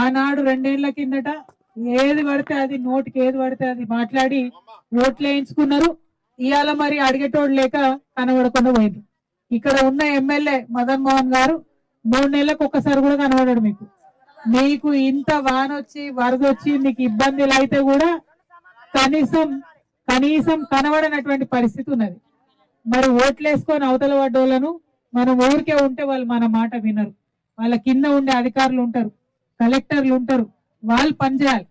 ఆనాడు రెండేళ్ళ కిందట ఏది పడితే అది నోటికి ఏది పడితే అది మాట్లాడి ఓట్లు వేయించుకున్నారు. ఇవాళ మరి అడిగేటోడు లేక కనబడకుండా పోయింది. ఇక్కడ ఉన్న ఎమ్మెల్యే మదన్ మోహన్ గారు మూడు నెలలకు ఒక్కసారి కూడా కనబడాడు మీకు. మీకు ఇంత వాన వచ్చి వరద వచ్చి మీకు ఇబ్బందులు అయితే కూడా కనీసం కనీసం కనబడనటువంటి పరిస్థితి ఉన్నది. మరి ఓట్లు వేసుకొని అవతల పడ్డోళ్ళను మనం ఊరికే ఉంటే వాళ్ళు మన మాట వినరు. వాళ్ళ కింద ఉండే అధికారులు ఉంటారు. కలెక్టర్లు ఉంటారు. వాళ్ళు పనిచేయాలి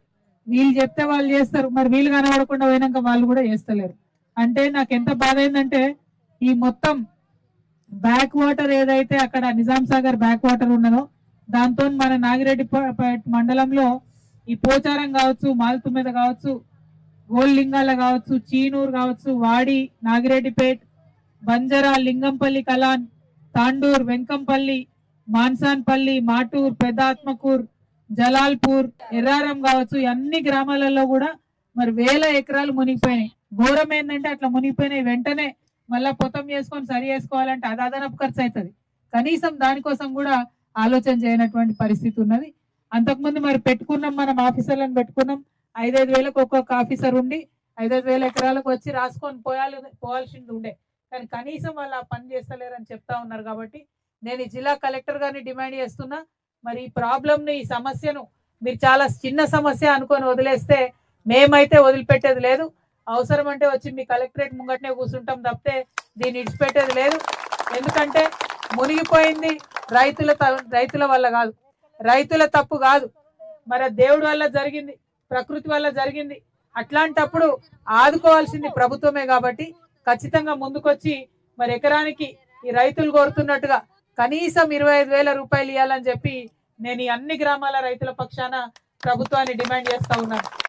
వీళ్ళు చెప్తే వాళ్ళు చేస్తారు. మరి వీళ్ళు కనబడకుండా పోయినాక వాళ్ళు కూడా చేస్తలేరు. అంటే నాకు ఎంత బాధ అయిందంటే ఈ మొత్తం బ్యాక్ వాటర్ ఏదైతే అక్కడ నిజాం సాగర్ బ్యాక్ వాటర్ ఉన్నదో దాంతో మన నాగిరెడ్డి మండలంలో ఈ పోచారం కావచ్చు మాల్తు మీద కావచ్చు గోల్లింగాల కావచ్చు చీనూరు కావచ్చు వాడి నాగిరెడ్డిపేట్ బంజరా లింగంపల్లి కలాన్ తాండూర్ వెంకంపల్లి మాన్సాన్పల్లి మాటూర్ పెదాత్మకూర్ జలాల్పూర్ ఎర్రారం కావచ్చు అన్ని గ్రామాలలో కూడా మరి వేల ఎకరాలు మునిగిపోయినాయి. ఘోరం ఏంటంటే అట్లా మునిగిపోయినాయి. వెంటనే మళ్ళా పొతం చేసుకొని సరి చేసుకోవాలంటే అది అదనపు ఖర్చు అవుతుంది. కనీసం దానికోసం కూడా ఆలోచన చేయనటువంటి పరిస్థితి ఉన్నది. అంతకుముందు మరి పెట్టుకున్నాం మనం ఆఫీసర్లను పెట్టుకున్నాం. ఐదైదు వేలకు ఒక్కొక్క ఆఫీసర్ ఉండి ఐదైదు వేల ఎకరాలకు వచ్చి రాసుకొని పోయాలి పోవాల్సింది ఉండే. కానీ కనీసం వాళ్ళు ఆ పని చేస్తలేరని చెప్తా ఉన్నారు కాబట్టి నేను ఈ జిల్లా కలెక్టర్ గారిని డిమాండ్ చేస్తున్నా. మరి ఈ ప్రాబ్లంని ఈ సమస్యను మీరు చాలా చిన్న సమస్య అనుకొని వదిలేస్తే మేమైతే వదిలిపెట్టేది లేదు. అవసరం అంటే వచ్చి మీ కలెక్టరేట్ ముంగటనే కూర్చుంటాం తప్పితే దీన్ని ఇడిచిపెట్టేది లేదు. ఎందుకంటే మునిగిపోయింది రైతుల త- రైతుల వల్ల కాదు. రైతుల తప్పు కాదు. మరి దేవుడి వల్ల జరిగింది ప్రకృతి వల్ల జరిగింది. అట్లాంటప్పుడు ఆదుకోవాల్సింది ప్రభుత్వమే కాబట్టి ఖచ్చితంగా ముందుకొచ్చి మరి ఎకరానికి ఈ రైతులు కోరుతున్నట్టుగా కనీసం ఇరవై ఐదు వేల రూపాయలు ఇవ్వాలని చెప్పి నేను ఈ అన్ని గ్రామాల రైతుల పక్షాన ప్రభుత్వాన్ని డిమాండ్ చేస్తా ఉన్నాను.